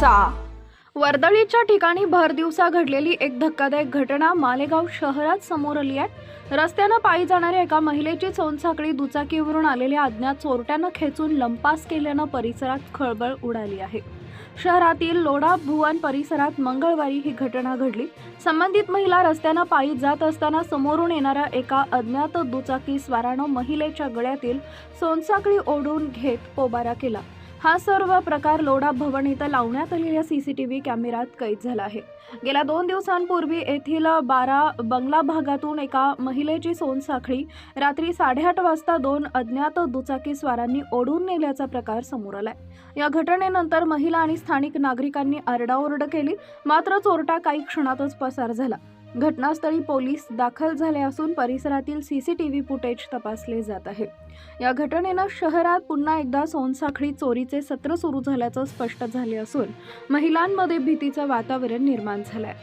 दिवसा वर्दळीच्या ठिकाणी भर दिवसा घडलेली एक धक्कादायक घटना मालेगाव शहरात समोर आली आहे. रस्त्यानं पायी जाणाऱ्या एका महिलेची सोनसाखळी दुचाकीवरून आलेल्या अज्ञात चोरट्यानं खेचून लंपास केल्यानं परिसरात खळबळ उडाली आहे. शहरातील लोढा भुवन परिसरात मंगळवारी ही घटना घडली. संबंधित महिला रस्त्यानं पायी जात असताना समोरून येणाऱ्या एका अज्ञात दुचाकी स्वारानं महिलेच्या गळ्यातील सोनसाखळी ओढून घेत पोबारा केला. हा सर्व प्रकार लोढा भवन इथं लावण्यात आलेल्या सीसीटीव्ही कॅमेऱ्यात कैद झाला आहे. गेल्या दोन दिवसांपूर्वी येथील बारा बंगला भागातून एका महिलेची सोनसाखळी रात्री साडेआठ वाजता दोन अज्ञात दुचाकी स्वारांनी ओढून नेल्याचा प्रकार समोर आलाय. या घटनेनंतर महिला आणि स्थानिक नागरिकांनी आरडाओरड केली. मात्र चोरटा काही क्षणातच पसार झाला. घटनास्थळी पोलीस दाखल झाले असून परिसरातील C C T V footage तपासले जात आहे. या घटनेनं शहरात पुन्हा एकदा सोनसाखळी चोरीचे सत्र सुरू झाल्याचं स्पष्ट झाले असून महिलांमध्ये भीतीचं वातावरण निर्माण झालंय.